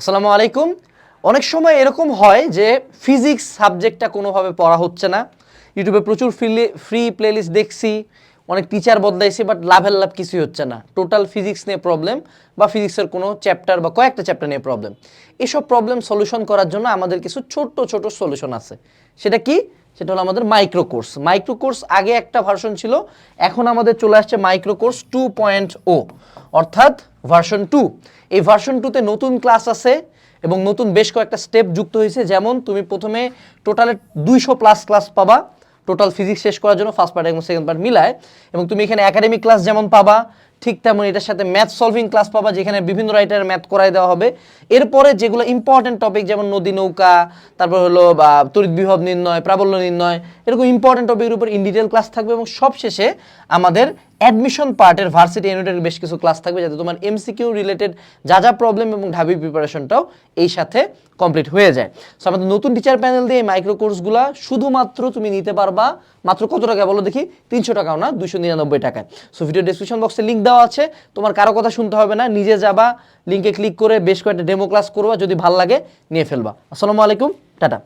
আসসালামু আলাইকুম। অনেক সময় এরকম হয় যে ফিজিক্স সাবজেক্টটা কোনোভাবে পড়া হচ্ছে না। ইউটিউবে প্রচুর ফ্রি ফ্রি প্লেলিস্ট দেখছি, অনেক টিচার বদলাইছি বাট লাভের লাভ কিছুই হচ্ছে না। টোটাল ফিজিক্স নিয়ে প্রবলেম বা ফিজিক্সের কোনো চ্যাপ্টার বা কয়েকটা চ্যাপ্টার নিয়ে প্রবলেম এসব প্রবলেম সলিউশন করার জন্য আমাদের কিছু ছোট্ট, ছোট সলিউশন আছে। সেটা কি? সেটা হলো আমাদের মাইক্রো কোর্স মাইক্রো কোর্স আগে একটা ভার্সন ছিল, এখন আমাদের চলে আসছে micro course two point o অর্থাৎ ভার্সন টু। এই ভার্সন টুতে নতুন ক্লাস আছে এবং নতুন বেশ কয়েকটা স্টেপ যুক্ত হয়েছে। যেমন তুমি প্রথমে টোটালে দুইশো প্লাস ক্লাস পাবা। টোটাল ফিজিক্স শেষ করার জন্য ফার্স্ট পার্ট এবং সেকেন্ড পার্ট মিলায়। এবং তুমি এখানে একাডেমিক ক্লাস যেমন পাবা, ঠিক তেমন এটার সাথে ম্যাথ সলভিং ক্লাস পাবা, যেখানে বিভিন্ন রাইটার ম্যাথ করাই দেওয়া হবে। এরপরে যেগুলো ইম্পর্টেন্ট টপিক যেমন নদী, নৌকা, তারপর হলো, বা তড়িৎ বিভব নির্ণয়, প্রাবল্য নির্ণয়, এরকম ইম্পর্টেন্ট টপিকের উপর ইন ডিটেল ক্লাস থাকবে এবং সবশেষে আমাদের অ্যাডমিশন পার্টের ভার্সিটি ইউনিটের বেশ কিছু ক্লাস থাকবে যাতে তোমার এমসিকিউ রিলেটেড যা যা প্রবলেম এবং ঢাবি প্রিপারেশনটাও এই সাথে কমপ্লিট হয়ে যায়। সো আমাদের নতুন টিচার প্যানেল দিয়ে মাইক্রো কোর্সগুলো শুধুমাত্র তুমি নিতে পারবা, মাত্র কত টাকা বলো দেখি? তিনশো টাকাও না দুশো নিরানব্বই টাকায়। সো ভিডিও ডিসক্রিপশন বক্সে লিঙ্ক দেওয়া আছে, তোমার কারও কথা শুনতে হবে না, নিজে যাবা লিঙ্কে ক্লিক করে বেশ কয়েকটা ডেমো ক্লাস করবা, যদি ভালো লাগে, নিয়ে ফেলবা। আসসালামু আলাইকুম, টাটা।